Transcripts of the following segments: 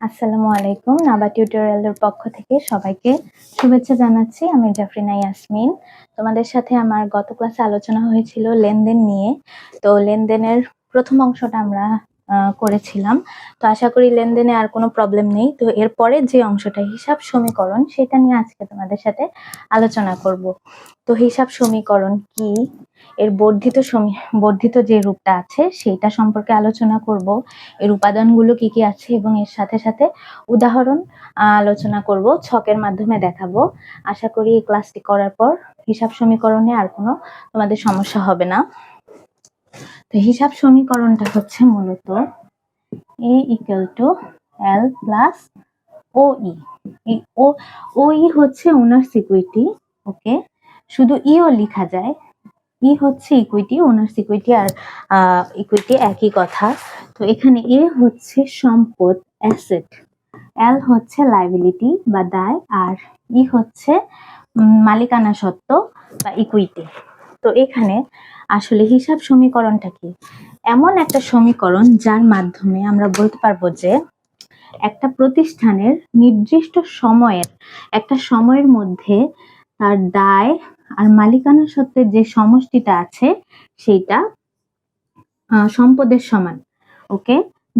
আসসালামু আলাইকুম। নাবা টিউটোরিয়ালের পক্ষ থেকে সবাইকে শুভেচ্ছা জানাচ্ছি। আমি জাফরিনা ইয়াসমিন। তোমাদের সাথে আমার গত ক্লাসে আলোচনা হয়েছিল লেনদেন নিয়ে। তো লেনদেনের প্রথম অংশটা আমরা করেছিলাম। তো আশা করি লেনদেনে আর কোনো প্রবলেম নেই। তো এরপরে যে অংশটা, হিসাব সমীকরণ, সেটা নিয়ে আজকে তোমাদের সাথে আলোচনা করব। তো হিসাব সমীকরণ কি? এর বর্ধিত বর্ধিত যে রূপটা আছে, সেইটা সম্পর্কে আলোচনা করব। এর উপাদানগুলো কি কি আছে এবং এর সাথে সাথে উদাহরণ আলোচনা করব, ছকের মাধ্যমে দেখাবো। আশা করি এই ক্লাসটি করার পর হিসাব সমীকরণে আর কোনো তোমাদের সমস্যা হবে না। তো হিসাব সমীকরণটা হচ্ছে মূলত A equal to L plus O E এই ও ও ই হচ্ছে ওনার্স ইকুইটি ওকে শুধু ইও লেখা যায়। ই হচ্ছে ইকুইটি ওনার্স ইকুইটি আর ইকুইটি একই কথা। তো এখানে এ হচ্ছে সম্পদ অ্যাসেট এল হচ্ছে লাইবিলিটি বা দায়, আর ই হচ্ছে মালিকানা সত্ত্ব বা ইকুইটি তো এখানে আসলে হিসাব সমীকরণটা কি? এমন একটা সমীকরণ যার মাধ্যমে আমরা বলতে পারব যে একটা প্রতিষ্ঠানের নির্দিষ্ট সময়ের, একটা সময়ের মধ্যে তার দায় আর মালিকানা সত্ত্বের যে সমষ্টিটা আছে, সেইটা সম্পদের সমান ওকে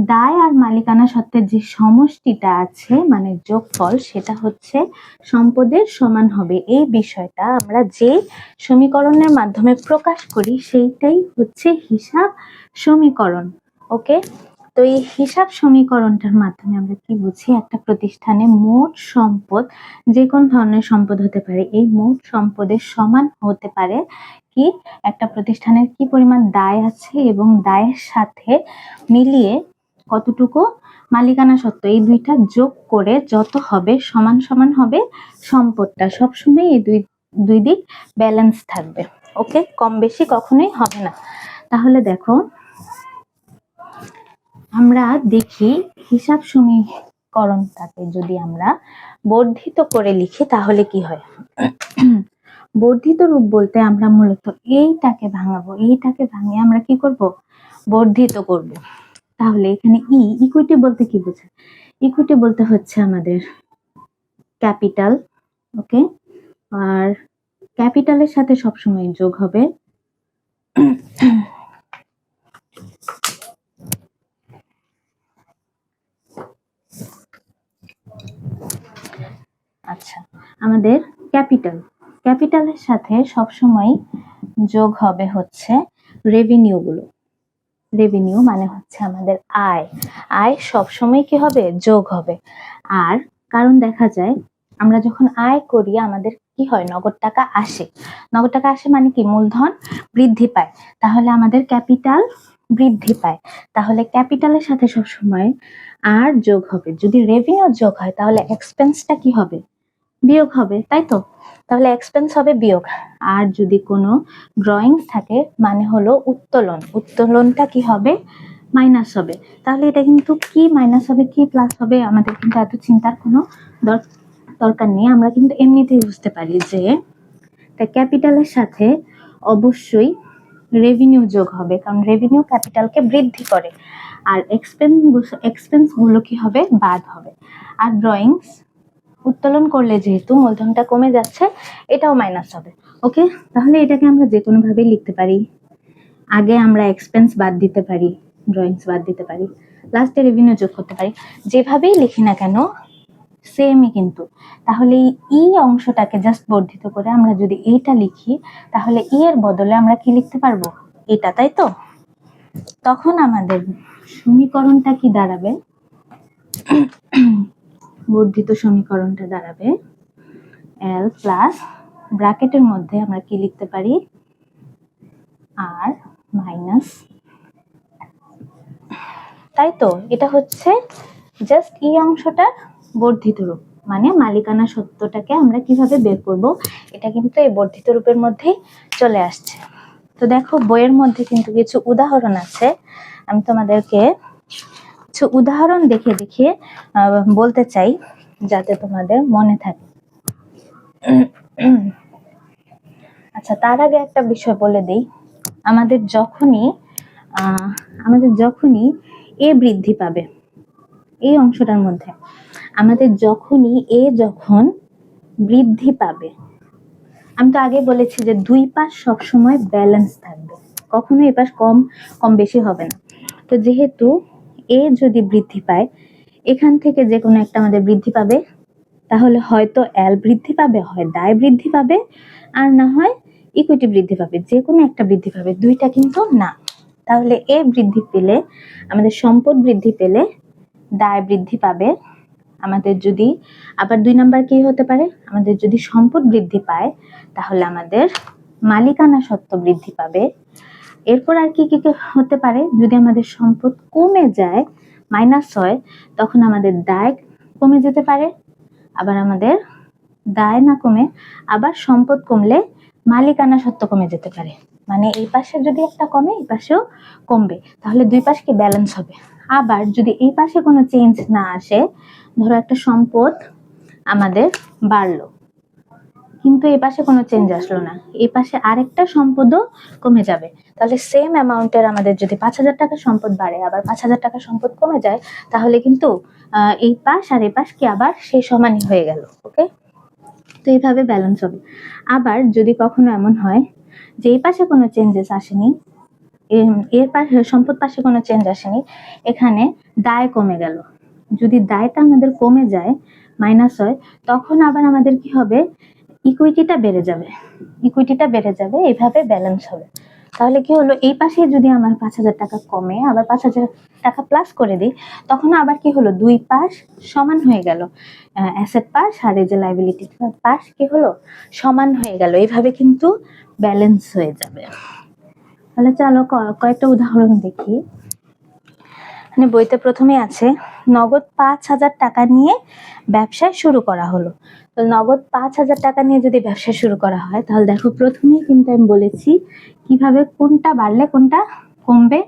দায় আর মালিকানা সত্ত্বের যে সমষ্টিটা আছে মানে যোগফল, সেটা হচ্ছে সম্পদের সমান হবে। এই বিষয়টা আমরা যে সমীকরণের মাধ্যমে প্রকাশ করি, সেইটাই হচ্ছে হিসাব সমীকরণ, ওকে? তো এই হিসাব সমীকরণটার মাধ্যমে আমরা কি বুঝি? একটা প্রতিষ্ঠানে মোট সম্পদ, যে কোন ধরনের সম্পদ হতে পারে, এই মোট সম্পদের সমান হতে পারে কি? একটা প্রতিষ্ঠানের কি পরিমাণ দায় আছে এবং দায়ের সাথে মিলিয়ে কতটুকু মালিকানা সত্ত্ব? এই দুইটা যোগ করে যত হবে সমান সমান হবে সম্পদটা। সবসময় এই দুই দুই দিক ব্যালেন্স থাকবে। ওকে? কম বেশি কখনোই হবে না। তাহলে দেখো, আমরা দেখি হিসাব সমীকরণটাকে যদি আমরা বর্ধিত করে লিখি, তাহলে কি হয়? বর্ধিত রূপ বলতে আমরা মূলত এইটাকে ভাঙাবো। এইটাকে ভাঙিয়ে আমরা কি করব? বর্ধিত করব। তাহলে এখানে ই ইকুইটি বলতে কি বোঝায়? ইকুইটি বলতে হচ্ছে আমাদের ক্যাপিটাল ওকে আর ক্যাপিটালের সাথে সবসময় যোগ হবে আচ্ছা আমাদের ক্যাপিটাল ক্যাপিটালের সাথে সবসময় যোগ হবে হচ্ছে রেভিনিউ গুলো। রেভিনিউ মানে হচ্ছে আমাদের আয়। আয় সবসময় কি হবে? যোগ হবে। আর কারণ দেখা যায়, আমরা যখন আয় করি, আমাদের কি হয়? নগদ টাকা আসে। নগদ টাকা আসে মানে কি? মূলধন বৃদ্ধি পায়। তাহলে আমাদের ক্যাপিটাল বৃদ্ধি পায়। তাহলে ক্যাপিটালের সাথে সবসময় আর যোগ হবে। যদি রেভিনিউ যোগ হয়, তাহলে এক্সপেন্সটা কি হবে? বিয়োগ হবে, তাই তো? তাহলে এক্সপেন্স হবে বিয়োগ। আর যদি কোনো ড্রয়িংস থাকে মানে হলো উত্তোলন, উত্তোলনটা কি হবে? মাইনাস হবে। তাহলে এটা কিন্তু কি মাইনাস হবে, কি প্লাস হবে, আমাদের কিন্তু এত চিন্তার কোনো দর- দরকার নেই। আমরা কিন্তু এমনিতেই বুঝতে পারি যে তা ক্যাপিটালের সাথে অবশ্যই রেভিনিউ যোগ হবে, কারণ রেভিনিউ ক্যাপিটালকে বৃদ্ধি করে। আর এক্সপেন্স এক্সপেন্সগুলো কি হবে? বাদ হবে। আর ড্রয়িংস উত্তোলন করলে যেহেতু মূলধনটা কমে যাচ্ছে, এটাও মাইনাস হবে। ওকে তাহলে এটাকে আমরা যে কোনো ভাবে লিখতে পারি। আগে আমরা এক্সপেন্স বাদ দিতে পারি ড্রয়িংস বাদ দিতে পারি লাস্টে রেভিনিউ যোগ করতে পারি। যেভাবেই লিখি না কেন সেমই কিন্তু। তাহলে ই অংশটাকে জাস্ট বর্ধিত করে আমরা যদি এইটা লিখি, তাহলে ই এর বদলে আমরা কি লিখতে পারব? এটা, তাই তো? তখন আমাদের সমীকরণটা কি দাঁড়াবে? বর্ধিত সমীকরণটা দাঁড়াবে। এল প্লাস ব্র্যাকেটের মধ্যে আমরা কি লিখতে পারি? আর মাইনাস তাই তো? এটা হচ্ছে জাস্ট ই অংশটার বর্ধিত রূপ। মানে মালিকানা সত্যটাকে আমরা কীভাবে বের করব? এটা কিন্তু এই বর্ধিত রূপের মধ্যেই চলে আসছে। তো দেখো, বইয়ের মধ্যে কিন্তু কিছু উদাহরণ আছে। আমি তোমাদেরকে কিছু উদাহরণ দেখে দেখে বলতে চাই যাতে তোমাদের মনে থাকে। আচ্ছা তার আগে একটা বিষয় বলে দেই। আমাদের যখনই আমাদের যখনই এ বৃদ্ধি পাবে, এই অংশটার মধ্যে, আমাদের যখনই এ যখন বৃদ্ধি পাবে, আমি তো আগে বলেছি যে দুই পাশ সবসময় ব্যালেন্স থাকবে। কখনো এ পাশ কম কম বেশি হবে না। তো যেহেতু এ যদি বৃদ্ধি পায়, এখান থেকে যে কোনো একটা আমাদের বৃদ্ধি পাবে। তাহলে হয়তো এল বৃদ্ধি পাবে, হয় দায় বৃদ্ধি পাবে, আর না হয় ইকুইটি বৃদ্ধি পাবে, যে কোনো একটা বৃদ্ধি পাবে, দুইটা কিন্তু না। তাহলে এ বৃদ্ধি পেলে, আমাদের সম্পদ বৃদ্ধি পেলে, দায় বৃদ্ধি পাবে। আমাদের যদি, আবার দুই নাম্বার কি হতে পারে? আমাদের যদি সম্পদ বৃদ্ধি পায়, তাহলে আমাদের মালিকানা সত্ত্ব বৃদ্ধি পাবে। এরপর আর কি কি হতে পারে? যদি আমাদের সম্পদ কমে যায় মাইনাস হয়, তখন আমাদের দায় কমে যেতে পারে। আবার আমাদের দায় না কমে, আবার সম্পদ কমলে মালিকানা সত্ত্ব কমে যেতে পারে। মানে এই পাশে যদি একটা কমে, এই পাশেও কমবে। তাহলে দুই পাশ কি ব্যালেন্স হবে? আবার যদি এই পাশে কোনো চেঞ্জ না আসে, ধরো একটা সম্পদ আমাদের বাড়লো। কিন্তু এই পাশে কোনো চেঞ্জ আসলো না। এই পাশে আরেকটা সম্পদও কমে যাবে। তাহলে সেম অ্যামাউন্টের আমাদের যদি পাঁচ হাজার টাকা সম্পদ বাড়ে, আবার পাঁচ হাজার টাকা সম্পদ কমে যায়, তাহলে কিন্তু এই পাশ আর এই পাশ কি আবার সেই সমানই হয়ে গেল ওকে তো এইভাবে ব্যালেন্স হবে। আবার যদি কখনো এমন হয় যে এই পাশে কোনো চেঞ্জেস আসেনি এর পাশে সম্পদ পাশে কোনো চেঞ্জ আসেনি, এখানে দায় কমে গেল। যদি দায়টা আমাদের কমে যায় মাইনাস হয়, তখন আবার আমাদের কি হবে? ইকুইটিটা বেড়ে যাবে। ইকুইটিটা বেড়ে যাবে এইভাবে ব্যালেন্স হবে। তাহলে কি হলো? এই পাশে যদি আমার পাঁচ হাজার টাকা কমে, আবার পাঁচ হাজার টাকা প্লাস করে দিই, তখন আবার কি হলো? দুই পাশ সমান হয়ে গেল। অ্যাসেট পাস আর এই যে লাইবিলিটি পাস কি হলো? সমান হয়ে গেল। এইভাবে কিন্তু ব্যালেন্স হয়ে যাবে। তাহলে চলো কয়েকটা উদাহরণ দেখি। মানে বইতে প্রথমে আছে, নগদ পাঁচ হাজার টাকা নিয়ে ব্যবসায় শুরু করা হলো। তো নগদ পাঁচ হাজার টাকা নিয়ে যদি ব্যবসা শুরু করা হয়, তাহলে দেখো প্রথমেই কিন্তু আমি বলেছি কীভাবে কোনটা বাড়লে কোনটা কমবে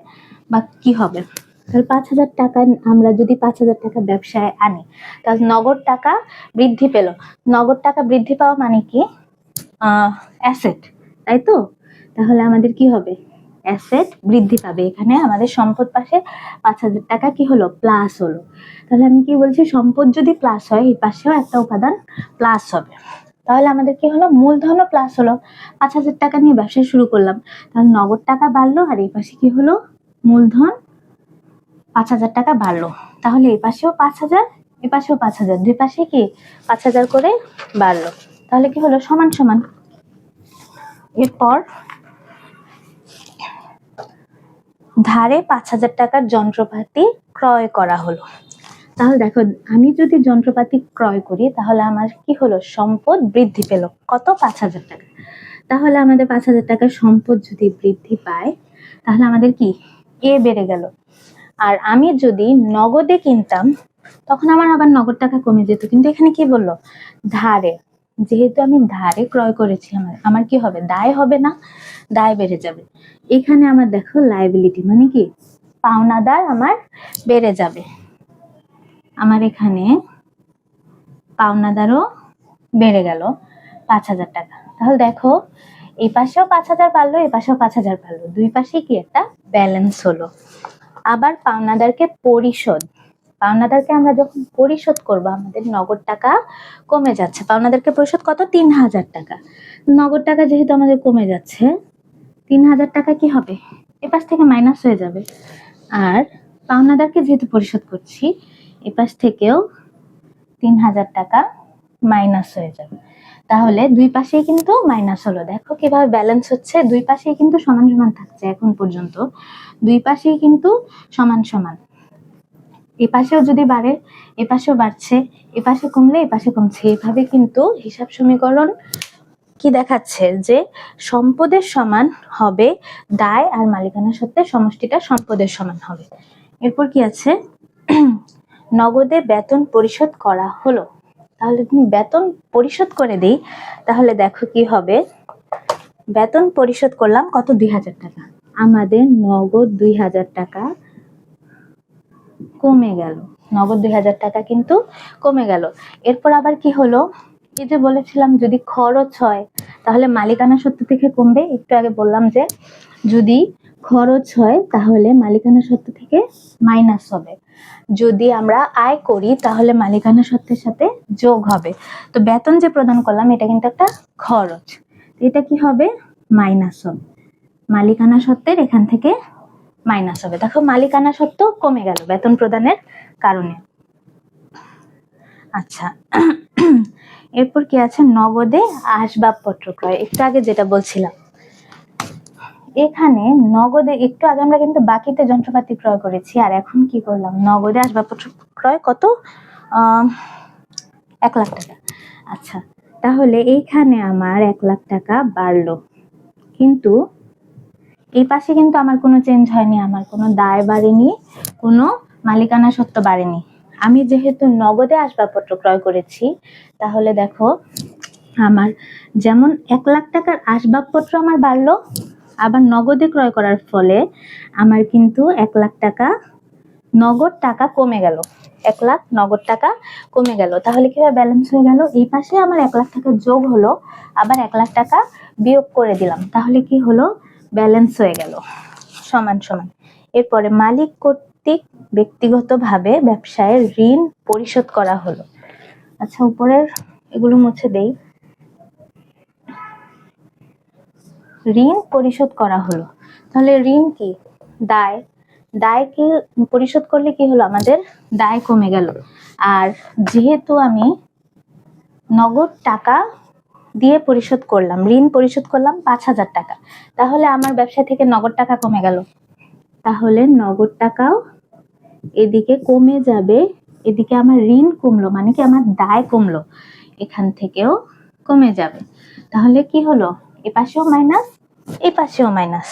বা কি হবে। তাহলে পাঁচ হাজার টাকা আমরা যদি পাঁচ হাজার টাকা ব্যবসায় আনি, তাহলে নগদ টাকা বৃদ্ধি পেল। নগদ টাকা বৃদ্ধি পাওয়া মানে কি? অ্যাসেট তাই তো? তাহলে আমাদের কি হবে? অ্যাসেট বৃদ্ধি পাবে। এখানে আমাদের সম্পদ পাশে পাঁচ হাজার টাকা কি হলো? প্লাস হলো। তাহলে আমি কি বলছি? সম্পদ যদি প্লাস হয়, এই পাশেও একটা উপাদান প্লাস হবে। তাহলে আমাদের কি হলো? মূলধনও প্লাস হলো। পাঁচ হাজার টাকা নিয়ে ব্যবসা শুরু করলাম। তাহলে নগদ টাকা বাড়লো আর এই পাশে কি হলো? মূলধন পাঁচ হাজার টাকা বাড়লো। তাহলে এই পাশেও পাঁচ হাজার এ পাশেও পাঁচ হাজার। দুই পাশে কি? পাঁচ হাজার করে বাড়লো। তাহলে কি হলো? সমান সমান। এরপর ধারে পাঁচ হাজার টাকার যন্ত্রপাতি ক্রয় করা হলো। তাহলে দেখো, আমি যদি যন্ত্রপাতি ক্রয় করি, তাহলে আমার কি হলো? সম্পদ বৃদ্ধি পেল। কত? পাঁচ হাজার টাকা। তাহলে আমাদের পাঁচ হাজার টাকার সম্পদ যদি বৃদ্ধি পায়, তাহলে আমাদের কি? এ বেড়ে গেল। আর আমি যদি নগদে কিনতাম, তখন আমার আবার নগদ টাকা কমে যেত। কিন্তু এখানে কি বলল? ধারে। যেহেতু আমি ধারে ক্রয় করেছি আমার আমার কি হবে? দায় হবে না? দায় বেড়ে যাবে। এখানে আমার দেখো লাইবিলিটি মানে কি? পাওনাদার আমার বেড়ে যাবে। আমার এখানে পাওনাদারও বেড়ে গেল পাঁচ হাজার টাকা। তাহলে দেখো এই পাশেও পাঁচ হাজার পারল এই পাশেও পাঁচ হাজার পারল দুই পাশে কি একটা ব্যালেন্স হলো। আবার পাওনাদারকে পরিশোধ পাওনাদারকে আমরা যখন পরিশোধ করব, আমাদের নগদ টাকা কমে যাচ্ছে। পাওনাদারকে পরিশোধ কত? তিন হাজার টাকা। নগদ টাকা যেহেতু আমাদের কমে যাচ্ছে, তিন হাজার টাকা কি হবে? এপাশ থেকে মাইনাস হয়ে যাবে। আর পাওনাদারকে যেহেতু পরিশোধ করছি, এপাশ থেকেও তিন হাজার টাকা মাইনাস হয়ে যাবে। তাহলে দুই পাশেই কিন্তু মাইনাস হলো। দেখো কীভাবে ব্যালেন্স হচ্ছে। দুই পাশেই কিন্তু সমান সমান থাকছে এখন পর্যন্ত। দুই পাশেই কিন্তু সমান সমান। এ পাশেও যদি বাড়ে এ পাশেও বাড়ছে এ পাশে কমলে এ পাশে কমছে। এভাবে কিন্তু হিসাব সমীকরণ কি দেখাচ্ছে? যে সম্পদের সমান হবে দায় আর মালিকানা সত্ত্বে সমষ্টিটা সম্পদের সমান হবে। এরপর কি আছে? নগদে বেতন পরিশোধ করা হলো। তাহলে তুমি বেতন পরিশোধ করে দিই, তাহলে দেখো কি হবে? বেতন পরিশোধ করলাম কত? দুই হাজার টাকা। আমাদের নগদ দুই হাজার টাকা কমে গেল। নগদ দুই হাজার টাকা কিন্তু কমে গেল। এরপর আবার কি হলো? এই যে বলেছিলাম যদি খরচ হয়, তাহলে মালিকানা সত্ত্ব থেকে কমবে। একটু আগে বললাম যে যদি খরচ হয়, তাহলে মালিকানা সত্ত্ব থেকে মাইনাস হবে। যদি আমরা আয় করি, তাহলে মালিকানা সত্ত্বের সাথে যোগ হবে। তো বেতন যে প্রদান করলাম, এটা কিন্তু একটা খরচ। এটা কি হবে? মাইনাস হবে। মালিকানা সত্ত্বের এখান থেকে মাইনাস হবে। দেখো, মালিকানা সত্ত্ব কমে গেল বেতন প্রদানের কারণে। আচ্ছা এরপর কি আছে? নগদে আসবাবপত্র ক্রয়। একটু আগে যেটা বলছিলাম। এখানে নগদে একটু আগে আমরা কিন্তু বাকিতে যন্ত্রপাতি ক্রয় করেছি, আর এখন কি করলাম? নগদে আসবাবপত্র ক্রয় কত? এক লাখ টাকা। আচ্ছা তাহলে এইখানে আমার এক লাখ টাকা বাড়লো। কিন্তু এই পাশে কিন্তু আমার কোনো চেঞ্জ হয়নি, আমার কোনো দায় বাড়েনি, কোনো মালিকানা সত্ত্ব বাড়েনি। আমি যেহেতু নগদে আসবাবপত্র ক্রয় করেছি, তাহলে দেখো, আমার যেমন এক লাখ টাকার আসবাবপত্র আমার বাড়লো, আবার নগদে ক্রয় করার ফলে আমার কিন্তু এক লাখ টাকা নগদ টাকা কমে গেল। এক লাখ নগদ টাকা কমে গেল। তাহলে কীভাবে ব্যালেন্স হয়ে গেল? এই পাশে আমার এক লাখ টাকা যোগ হলো, আবার এক লাখ টাকা বিয়োগ করে দিলাম। তাহলে কি হলো? ব্যালেন্স হয়ে গেল। সমান সমান। এরপরে মালিক কর্তৃক ব্যক্তিগতভাবে ব্যবসায় ঋণ পরিশোধ করা হলো। আচ্ছা উপরের এগুলো মুছে দেই। ঋণ পরিশোধ করা হলো। তাহলে ঋণ কি? দায়। দায় কি, পরিশোধ করলে কি হলো? আমাদের দায় কমে গেল। আর যেহেতু আমি নগদ টাকা দিয়ে পরিশোধ করলাম, ঋণ পরিশোধ করলাম পাঁচ হাজার টাকা। তাহলে আমার ব্যবসা থেকে নগদ টাকা কমে গেল। তাহলে নগদ টাকাও এদিকে কমে যাবে, এদিকে আমার ঋণ কমলো মানে কি আমার দায় কমলো, এখান থেকেও কমে যাবে। তাহলে কি হলো? এ পাশেও মাইনাস এই পাশেও মাইনাস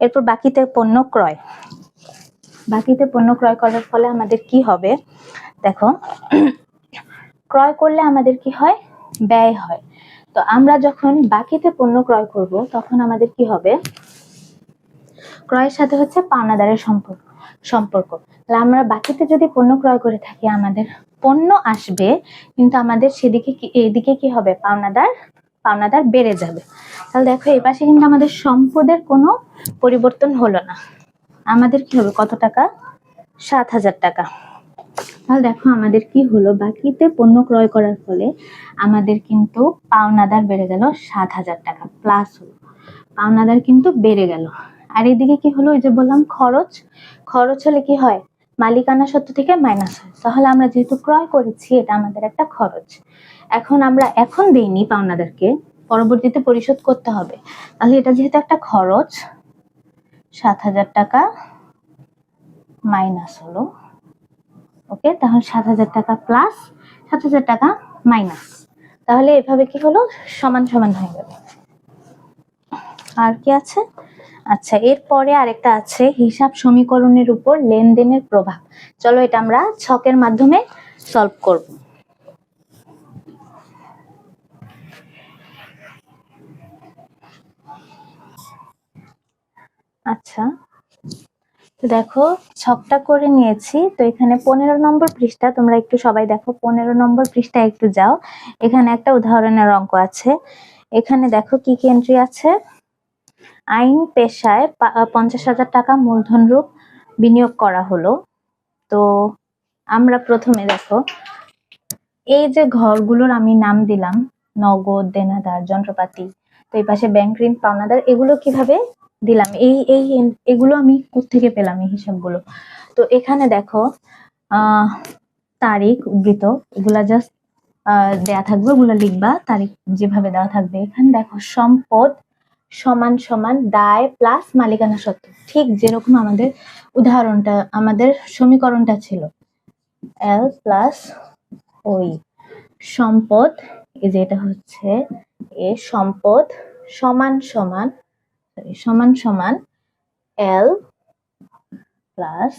এরপর বাকিতে পণ্য ক্রয়। বাকিতে পণ্য ক্রয় করার ফলে আমাদের কি হবে? দেখো, ক্রয় করলে আমাদের কি হয়? ব্যয় হয়। তো আমরা যখন বাকিতে পণ্য ক্রয় করব, তখন আমাদের কি হবে? ক্রয়ের সাথে হচ্ছে পাওনাদারের সম্পর্ক সম্পর্ক। তাহলে আমরা বাকিতে যদি পণ্য ক্রয় করে থাকি, আমাদের পণ্য আসবে, কিন্তু আমাদের সেদিকে কি, এদিকে কি হবে? পাওনাদার পাওনাদার বেড়ে যাবে। তাহলে দেখো, এই পাশে কিন্তু আমাদের সম্পদের কোনো পরিবর্তন হলো না। আমাদের কি হবে? কত টাকা? সাত হাজার টাকা। তাহলে দেখো আমাদের কি হলো? বাকিতে পণ্য ক্রয় করার ফলে আমাদের কিন্তু পাওনাদার বেড়ে গেল সাত হাজার টাকা প্লাস হলো। পাওনাদার কিন্তু বেড়ে গেল। আর এদিকে কি হলো? ওই যে বললাম খরচ। খরচ হলে কি হয়? মালিকানা সত্ত্ব থেকে মাইনাস হয়। তাহলে আমরা যেহেতু ক্রয় করেছি, এটা আমাদের একটা খরচ। এখন আমরা এখন দিইনি পাওনাদারকে, পরবর্তীতে পরিশোধ করতে হবে। তাহলে এটা যেহেতু একটা খরচ, সাত হাজার টাকা মাইনাস হলো। ওকে? তাহলে সাত হাজার টাকা প্লাস সাত হাজার টাকা মাইনাস তাহলে এভাবে কি হলো? সমান সমান হয়ে গেল। আর কি আছে? আচ্ছা এরপরে আরেকটা আছে, হিসাব সমীকরণের উপর লেনদেনের প্রভাব। চলো এটা আমরা ছকের মাধ্যমে সলভ করব। আচ্ছা দেখো, ছকটা করে নিয়েছি। তো এখানে পনেরো নম্বর পৃষ্ঠা, তোমরা একটু সবাই দেখো, পনেরো নম্বর পৃষ্ঠা একটু যাও। এখানে একটা উদাহরণের অঙ্ক আছে। এখানে দেখো কি কি এন্ট্রি আছে? আইন, পেশায় পঞ্চাশ হাজার টাকা মূলধন রূপ বিনিয়োগ করা হলো। তো আমরা প্রথমে দেখো, এই যে ঘরগুলোর আমি নাম দিলাম, নগদ, দেনাদার, যন্ত্রপাতি, তো এই পাশে ব্যাংক ঋণ, পাওনাদার, এগুলো কীভাবে দিলাম। এই এই এগুলো আমি কোত্থেকে পেলাম এই হিসাবগুলো? তো এখানে দেখো তারিখ, উদ্ধৃত, এগুলা জাস্ট দেয়া থাকবে, ওগুলো লিখবা, তারিখ যেভাবে দেওয়া থাকবে। এখানে দেখো, সম্পদ সমান সমান দায় প্লাস মালিকানা সত্ত্ব। ঠিক যেরকম আমাদের উদাহরণটা, আমাদের সমীকরণটা ছিল। এল প্লাস ওই সম্পদ, এই যে এটা হচ্ছে, এ সম্পদ সমান সমান sorry, সমান সমান এল প্লাস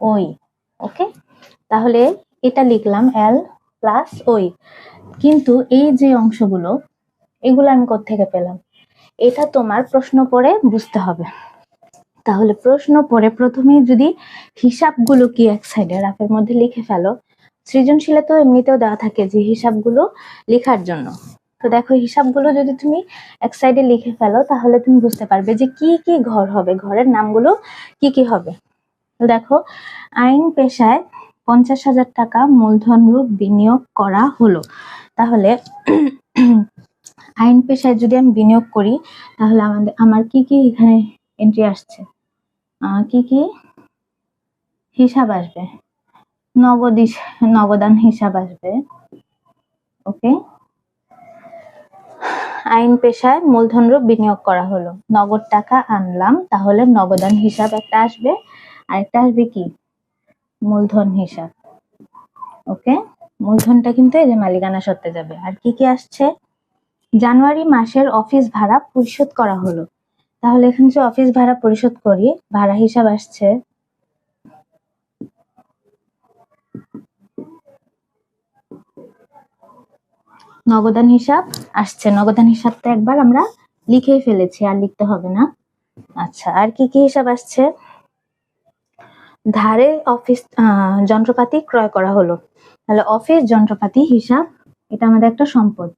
ওই ওকে তাহলে এটা লিখলাম এল প্লাস ওই কিন্তু এই যে অংশগুলো এগুলো আমি কোত্থেকে পেলাম? এটা তোমার প্রশ্ন পড়ে বুঝতে হবে। তাহলে প্রশ্ন পড়ে প্রথমেই যদি হিসাবগুলো কি এক সাইডে রাফের মধ্যে লিখে ফেলো। সৃজনশীলে তো এমনিতেও দেওয়া থাকে যে হিসাবগুলো লেখার জন্য। তো দেখো, হিসাবগুলো যদি তুমি এক সাইডে লিখে ফেলো, তাহলে তুমি বুঝতে পারবে যে কি কি ঘর হবে। ঘরের নামগুলো কি কি হবে? তো দেখো, আইন পেশায় পঞ্চাশ হাজার টাকা মূলধন রূপ বিনিয়োগ করা হলো। তাহলে আইন পেশায় যদি আমি বিনিয়োগ করি, তাহলে আমাদের আমার কি কি এখানে এন্ট্রি আসছে? কি কি? হিসাব আসবে। নগদ নগদান হিসাব আসবে। ওকে? আইন পেশায় মূলধন রূপ বিনিয়োগ করা হলো। নগদ টাকা আনলাম, তাহলে নগদান হিসাব একটা আসবে। আরেকটা আসবে কি? মূলধন হিসাব। ওকে? মূলধনটা কিন্তু এই যে মালিকানা সত্ত্বে যাবে। আর কি কি আসছে? জানুয়ারি মাসের অফিস ভাড়া পরিশোধ করা হলো। তাহলে এখানে যে অফিস ভাড়া পরিশোধ করি, ভাড়া হিসাব আসছে নগদান হিসাব। আসছে, নগদান হিসাবটা একবার আমরা লিখেই ফেলেছি, আর লিখতে হবে না। আচ্ছা আর কি কি হিসাব আসছে? ধারে অফিস যন্ত্রপাতি ক্রয় করা হলো। তাহলে অফিস, যন্ত্রপাতি হিসাব, এটা আমাদের একটা সম্পদ।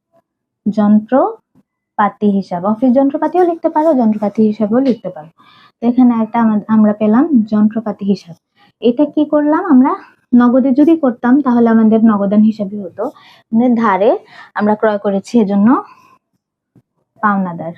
যন্ত্রপাতি হিসাব, অফিস যন্ত্রপাতিও লিখতে পারো, যন্ত্রপাতি হিসাবেও লিখতে পারো। তো এখানে একটা আমরা পেলাম যন্ত্রপাতি হিসাব। এটা কি করলাম আমরা? নগদে যদি করতাম, তাহলে আমাদের নগদান হিসাবে হতো। আমাদের ধারে আমরা ক্রয় করেছি এজন্য পাওনাদার।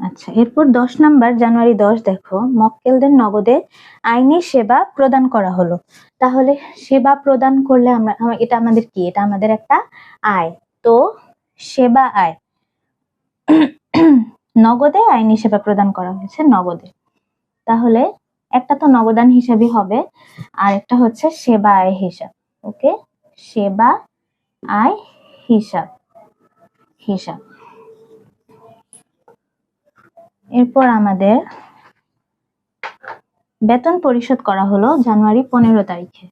আচ্ছা এরপর দশ নাম্বার, জানুয়ারি দশ, দেখো, মক্কেলদের নগদে আইনি সেবা প্রদান করা হলো। তাহলে সেবা প্রদান করলে আমরা, এটা আমাদের কি? এটা আমাদের একটা আয়। তো সেবা আয়। নগদে আইনি সেবা প্রদান করা হয়েছে, নগদে। তাহলে একটা তো নবদান হিসাবে হবে, আর একটা হচ্ছে সেবা আয় হিসাব, ওকে? সেবা আয় হিসাব হিসাব। এরপর আমাদের বেতন পরিশোধ করা হলো জানুয়ারি পনেরো তারিখে।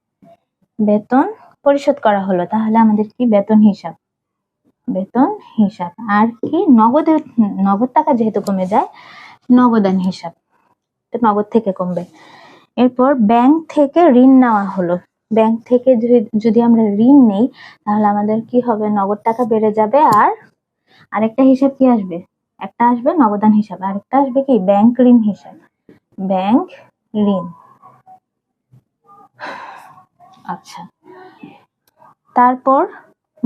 বেতন পরিশোধ করা হলো, তাহলে আমাদের কি বেতন হিসাব? বেতন হিসাব। আর কি নগদে, নগদ টাকা যেহেতু কমে যায়, নগদান হিসাব। নগদ থেকে কমবে। এরপর ব্যাংক থেকে ঋণ নেওয়া হলো। ব্যাংক থেকে যদি- আমরা ঋণ নেই, তাহলে আমাদের কি হবে? নগদ টাকা বেড়ে যাবে আর আরেকটা হিসাব কি আসবে? একটা আসবে নগদান হিসাব, আরেকটা আসবে কি? ব্যাংক ঋণ হিসাব। ব্যাংক ঋণ। আচ্ছা। তারপর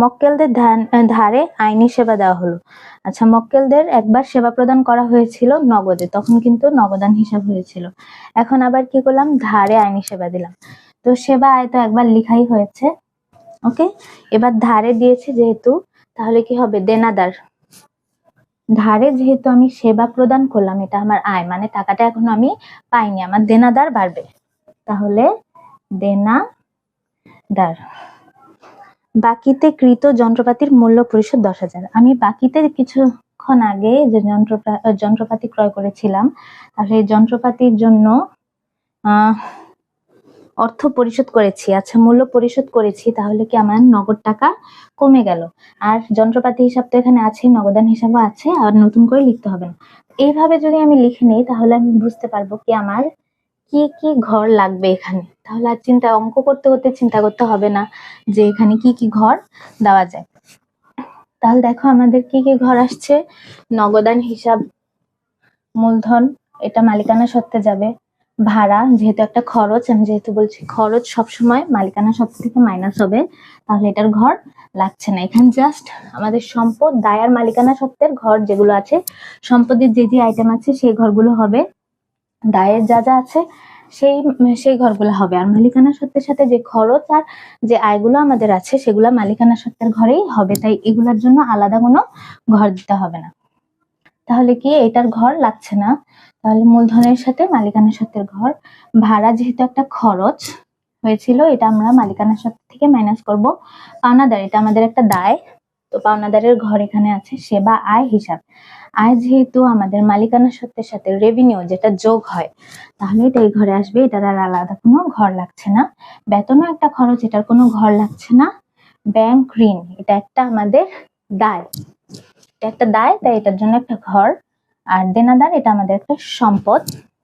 মক্কেলদের ধারে আইনি সেবা দেওয়া হলো। আচ্ছা মক্কেলদের একবার সেবা প্রদান করা হয়েছিল নগদে, তখন কিন্তু নগদান হিসাব হয়েছিল। এখন আবার কি করলাম? ধারে আইনি সেবা দিলাম। তো সেবা আয় তো একবার লিখাই হয়েছে, ওকে? এবার ধারে দিয়েছে যেহেতু, তাহলে কি হবে? দেনাদার। ধারে যেহেতু আমি সেবা প্রদান করলাম, এটা আমার আয় মানে টাকাটা এখনও আমি পাইনি, আমার দেনাদার বাড়বে। তাহলে দেনাদার। বাকিতে কৃত যন্ত্রপাতির মূল্য পরিশোধ দশ হাজার। আমি বাকিতে কিছুক্ষণ আগে যে যন্ত্রপা- যন্ত্রপাতি ক্রয় করেছিলাম তাহলে এই যন্ত্রপাতির জন্য অর্থ পরিশোধ করেছি। আচ্ছা মূল্য পরিশোধ করেছি, তাহলে কি আমার নগদ টাকা কমে গেল? আর যন্ত্রপাতি হিসাব তো এখানে আছে, নগদান হিসাবও আছে, আর নতুন করে লিখতে হবে না। এইভাবে যদি আমি লিখে নিই, তাহলে আমি বুঝতে পারব কি আমার, কি কি ঘর লাগবে এখানে। তাহলে আর চিন্তা, অঙ্ক করতে করতে চিন্তা করতে হবে না যে এখানে কি কি ঘর দেওয়া যায়। তাহলে দেখো আমাদের কি কি ঘর আসছে। নগদান, হিসাব, মূলধন, এটা মালিকানা সত্ত্বে যাবে। ভাড়া, যেহেতু একটা খরচ, আমি যেহেতু বলছি খরচ, সবসময় মালিকানা সত্ত্ব থেকে মাইনাস হবে। তাহলে এটার ঘর লাগছে না। এখানে জাস্ট আমাদের সম্পদ দায়ার মালিকানা সত্ত্বের ঘর যেগুলো আছে, সম্পদের যে যে আইটেম আছে, সেই ঘরগুলো হবে। দায়ের যা যা আছে সেই সেই ঘরগুলো হবে। আর মালিকানা সত্ত্বের সাথে যে খরচ আর যে আয়গুলো আমাদের আছে, সেগুলো মালিকানা সত্ত্বের ঘরেই হবে। তাই এগুলোর জন্য আলাদা কোনো ঘর দিতে হবে না। তাহলে কি এটার ঘর লাগছে না? তাহলে মূলধনের সাথে মালিকানা সত্ত্বের ঘর। ভাড়া যেহেতু একটা খরচ হয়েছিল, এটা আমরা মালিকানা সত্ত্ব থেকে মাইনাস করব। পাওনাদার এটা আমাদের একটা দায়। তো পাওনাদারের ঘর এখানে আছে, সেবা আয় হিসাব। আয় যেহেতু আমাদের মালিকানা সত্ত্বের সাথে রেভিনিউ যেটা যোগ হয়, তাহলে এটা এই ঘরে আসবে, এটার আর আলাদা কোনো ঘর লাগছে না। বেতনও একটা খরচ, এটার কোনো ঘর লাগছে না। ব্যাংক ঋণ, এটা একটা আমাদের দায়। এটা একটা দায়, তাই এটার জন্য একটা ঘর। আর দেনাদার, এটা আমাদের একটা সম্পদ।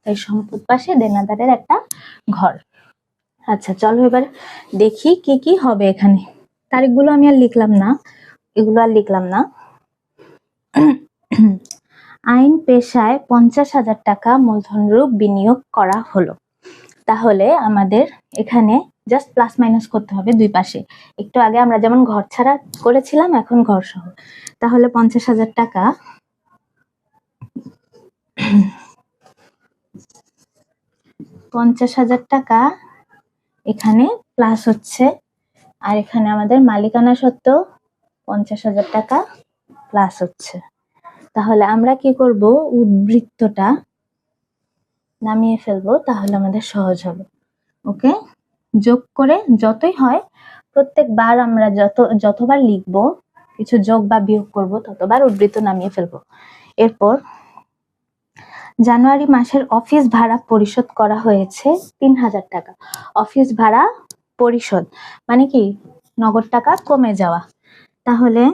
তাই সম্পদ পাশে দেনাদারের একটা ঘর। আচ্ছা চলো এবার দেখি কি কি হবে এখানে। তারিখগুলো আমি আর লিখলাম না। এগুলো আর লিখলাম না। আইন পেশায় পঞ্চাশ হাজার টাকা মূলধন রূপ বিনিয়োগ করা হলো। তাহলে আমাদের এখানে জাস্ট প্লাস মাইনাস করতে হবে দুই পাশে। একটু আগে আমরা যেমন ঘর ছাড়া করেছিলাম, এখন ঘর সহ তাহলে পঞ্চাশ হাজার টাকা পঞ্চাশ হাজার টাকা এখানে প্লাস হচ্ছে। আর এখানে আমাদের মালিকানা সত্ত্বেও পঞ্চাশ হাজার টাকা প্লাস হচ্ছে। তাহলে আমরা কি করব? উদ্বৃত্তটা নামিয়ে ফেলব, তাহলে আমাদের সহজ হবে। ওকে? যোগ করে যতই হয়, প্রত্যেকবার আমরা যত, যতবার লিখব, কিছু যোগ বা বিয়োগ করব, ততবার উদ্বৃত্ত নামিয়ে ফেলব। এরপর জানুয়ারি মাসের অফিস ভাড়া পরিশোধ করা হয়েছে তিন হাজার টাকা। অফিস ভাড়া পরিশোধ মানে কি? নগদ টাকা কমে যাওয়া। তাহলে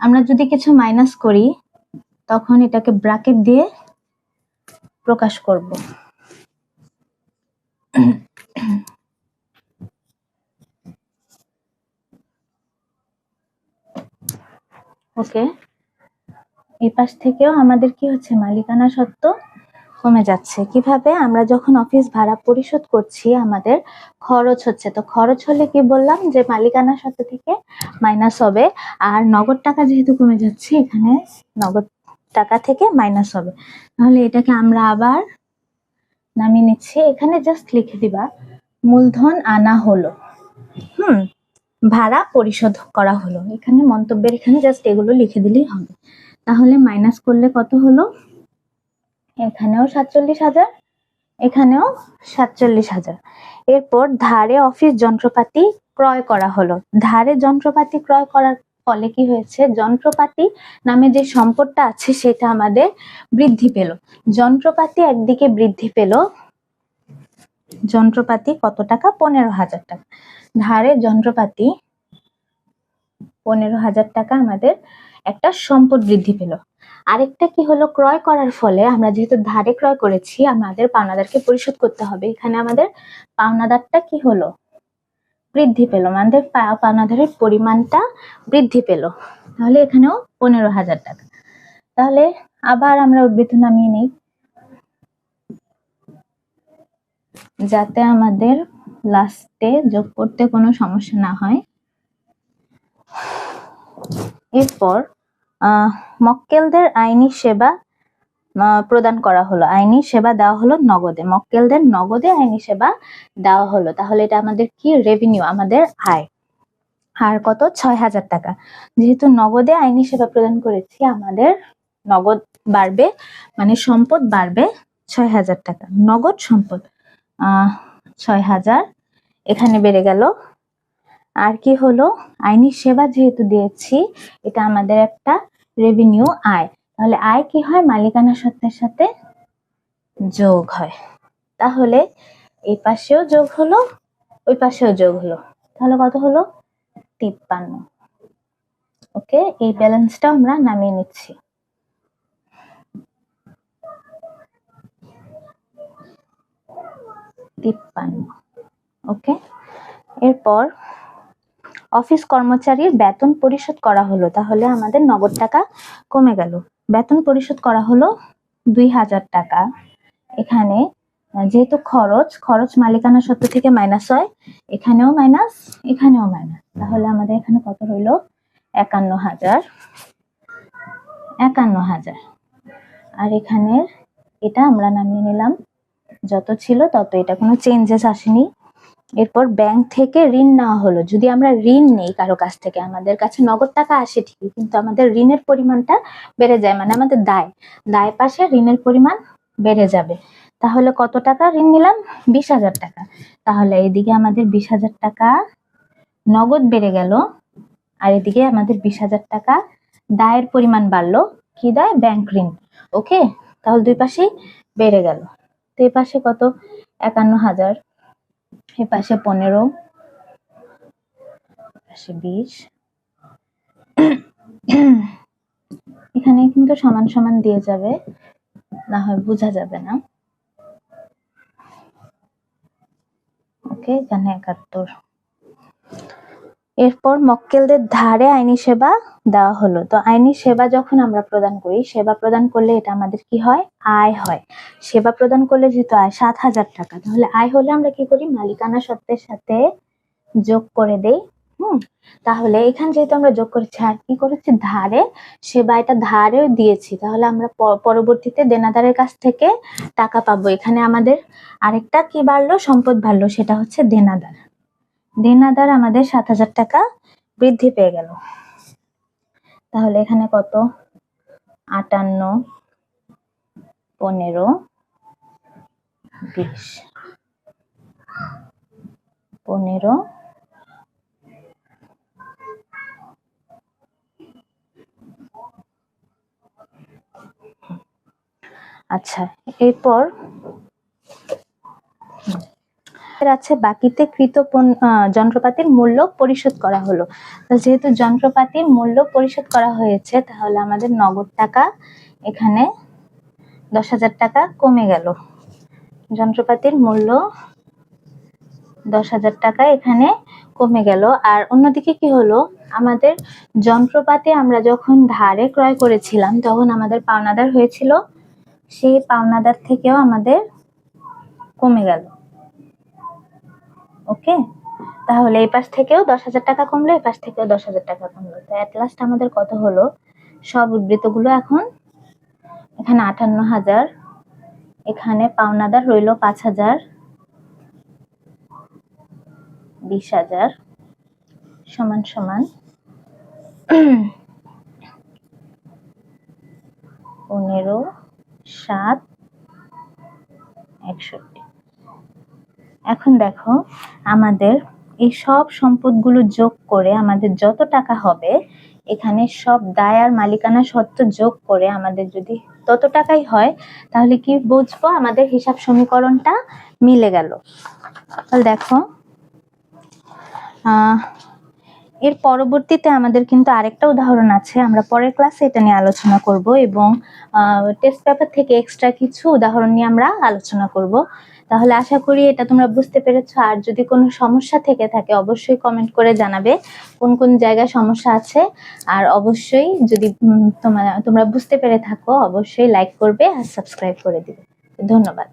আমরা যদি কিছু মাইনাস করি, তখন এটাকে ব্র্যাকেট দিয়ে প্রকাশ করব। ওকে এই পাশ থেকেও আমাদের কি হচ্ছে? মালিকানা সত্ত্ব কমে যাচ্ছে। কীভাবে? আমরা যখন অফিস ভাড়া পরিশোধ করছি, আমাদের খরচ হচ্ছে। তো খরচ হলে কি বললাম? যে মালিকানা সত্ত্ব থেকে মাইনাস হবে। আর নগদ টাকা যেহেতু কমে যাচ্ছে, এখানে নগদ টাকা থেকে মাইনাস হবে। তাহলে এটাকে আমরা আবার নামিয়ে নিচ্ছি। এখানে জাস্ট লিখে দিবা, মূলধন আনা হলো। হুম, ভাড়া পরিশোধ করা হলো। এখানে মন্তব্যের এখানে জাস্ট এগুলো লিখে দিলেই হবে। তাহলে মাইনাস করলে কত হলো? এখানেও সাতচল্লিশ হাজার, এখানেও সাতচল্লিশ হাজার। এরপর ধারে অফিস যন্ত্রপাতি ক্রয় করা হলো। ধারে যন্ত্রপাতি ক্রয় করার ফলে কি হয়েছে? যন্ত্রপাতি নামে যে সম্পদটা আছে, সেটা আমাদের বৃদ্ধি পেল। যন্ত্রপাতি একদিকে বৃদ্ধি পেল। যন্ত্রপাতি কত টাকা? পনেরো হাজার টাকা। ধারে যন্ত্রপাতি পনেরো হাজার টাকা আমাদের একটা সম্পদ বৃদ্ধি পেল। আরেকটা কি হলো? ক্রয় করার ফলে আমরা যেহেতু ধারে ক্রয় করেছি, আমাদের পাওনাদারকে পরিশোধ করতে হবে। এখানে আমাদের পাওনাদারটা কি হলো? বৃদ্ধি পেল। আমাদের পাওনাদারের পরিমাণটা বৃদ্ধি পেল। তাহলে এখানেও পনেরো হাজার টাকা। তাহলে আবার আমরা উদ্বৃত্ত নামিয়ে নেই। যাতে আমাদের লাস্টে যোগ করতে কোনো সমস্যা না হয়। এরপর মক্কেলদের আইনি সেবা প্রদান করা হলো। আইনি সেবা দেওয়া হলো নগদে। মক্কেলদের নগদে আইনি সেবা দেওয়া হলো। তাহলে এটা আমাদের কি? রেভিনিউ আমাদের আয়। আর কত? ছয় হাজার টাকা। যেহেতু নগদে আইনি সেবা প্রদান করেছি, আমাদের নগদ বাড়বে মানে সম্পদ বাড়বে ছয় হাজার টাকা। নগদ সম্পদ ছয় হাজার। এখানে বেড়ে গেল। আর কি হলো? আইনি সেবা যেহেতু দিয়েছি, এটা আমাদের একটা রেভিনিউ আয়। তাহলে আয় কি হয়? মালিকানা সত্ত্বের সাথে যোগ হয়। তাহলে এই পাশেও যোগ হলো, ওই পাশেও যোগ হলো। তাহলে কত হলো? তিপ্পান্ন। ওকে, এই ব্যালেন্সটা আমরা নামিয়ে নিচ্ছি। তিপ্পান্ন। ওকে, এরপর অফিস কর্মচারীর বেতন পরিশোধ করা হলো, তাহলে আমাদের নগদ টাকা কমে গেল। বেতন পরিশোধ করা হলো দুই হাজার টাকা। এখানে যেহেতু খরচ খরচ মালিকানা সত্ত্ব থেকে মাইনাস হয়, এখানেও মাইনাস এখানেও মাইনাস তাহলে আমাদের এখানে কত রইল? একান্ন হাজার। একান্ন হাজার। আর এখানে এটা আমরা নামিয়ে নিলাম। যত ছিল তত, এটা কোনো চেঞ্জেস আসেনি। এরপর ব্যাংক থেকে ঋণ নেওয়া হলো। যদি আমরা ঋণ নেই কারও কাছ থেকে, আমাদের কাছে নগদ টাকা আসে ঠিকই, কিন্তু আমাদের ঋণের পরিমাণটা বেড়ে যায় মানে আমাদের দায়। দায় পাশে ঋণের পরিমাণ বেড়ে যাবে। তাহলে কত টাকা ঋণ নিলাম? বিশ হাজার টাকা। তাহলে এদিকে আমাদের বিশ হাজার টাকা নগদ বেড়ে গেল, আর এদিকে আমাদের বিশ হাজার টাকা দায়ের পরিমাণ বাড়লো। কি দায়? ব্যাংক ঋণ। ওকে তাহলে দুই পাশেই বেড়ে গেল। তো এই পাশে কত? একান্ন হাজার। এ পাশে পনেরো, পাশে বিশ। এখানে কিন্তু সমান সমান দিয়ে যাবে, না হয় বোঝা যাবে না। ওকে, এখানে একাত্তর। এরপর মক্কেলদের ধারে আইনি সেবা দেওয়া হলো। তো আইনি সেবা যখন আমরা প্রদান করি, সেবা প্রদান করলে এটা আমাদের কি হয়? আয় হয়। সেবা প্রদান করলে যেহেতু আয়, সাত হাজার টাকা। তাহলে আয় হলে আমরা কি করি? মালিকানা সত্ত্বের সাথে যোগ করে দেই, হুম? তাহলে এখানে যেহেতু আমরা যোগ করেছি, আর কি করেছি? ধারে। সেবা এটা ধারেও দিয়েছি। তাহলে আমরা পরবর্তীতে দেনাদারের কাছ থেকে টাকা পাবো। এখানে আমাদের আরেকটা কি বাড়লো? সম্পদ বাড়লো, সেটা হচ্ছে দেনাদার। দেনাদার আমাদের সাত হাজার টাকা বৃদ্ধি পেয়ে গেল। তাহলে এখানে কত? আটান্ন, পনেরো, বিশ। পনেরো আচ্ছা এরপর এর আছে বাকিতে কৃত যন্ত্রপাতির মূল্য পরিশোধ করা হলো। যেহেতু যন্ত্রপাতির মূল্য পরিশোধ করা হয়েছে, তাহলে আমাদের নগদ টাকা এখানে দশ হাজার টাকা কমে গেল। যন্ত্রপাতির মূল্য দশ হাজার টাকা এখানে কমে গেল। আর অন্যদিকে কি হলো? আমাদের যন্ত্রপাতি আমরা যখন ধারে ক্রয় করেছিলাম, তখন আমাদের পাওনাদার হয়েছিল। সেই পাওনাদার থেকেও আমাদের কমে গেল। ওকে? তাহলে এই পাশ থেকেও দশ হাজার টাকা কমলো, এই পাশ থেকেও দশ হাজার টাকা কমলো। তো অ্যাট লাস্ট আমাদের কত হলো? সব উদ্বৃত্তগুলো এখন এখানে আটান্ন হাজার, এখানে পাওনাদার রইল পাঁচ হাজার, বিশ হাজার, সমান সমান পনেরো, সাত, একষট্টি। এখন দেখো, আমাদের এই সব সম্পদগুলো যোগ করে আমাদের যত টাকা হবে, এখানে সব দায় আর মালিকানা সত্ত্ব যোগ করে আমাদের যদি তত টাকাই হয়, তাহলে কি বুঝব আমাদের হিসাব সমীকরণটা মিলে গেল। তাহলে দেখো এর পরবর্তীতে আমাদের কিন্তু আরেকটা উদাহরণ আছে, আমরা পরের ক্লাসে এটা নিয়ে আলোচনা করব এবং টেস্ট পেপার থেকে এক্সট্রা কিছু উদাহরণ নিয়ে আমরা আলোচনা করব। তাহলে আশা করি এটা তোমরা বুঝতে পেরেছ। আর যদি কোনো সমস্যা থেকে থাকে, অবশ্যই কমেন্ট করে জানাবে কোন কোন জায়গায় সমস্যা আছে। আর অবশ্যই যদি তোমরা তোমরা বুঝতে পেরে থাকো, অবশ্যই লাইক করবে আর সাবস্ক্রাইব করে দিবে। ধন্যবাদ।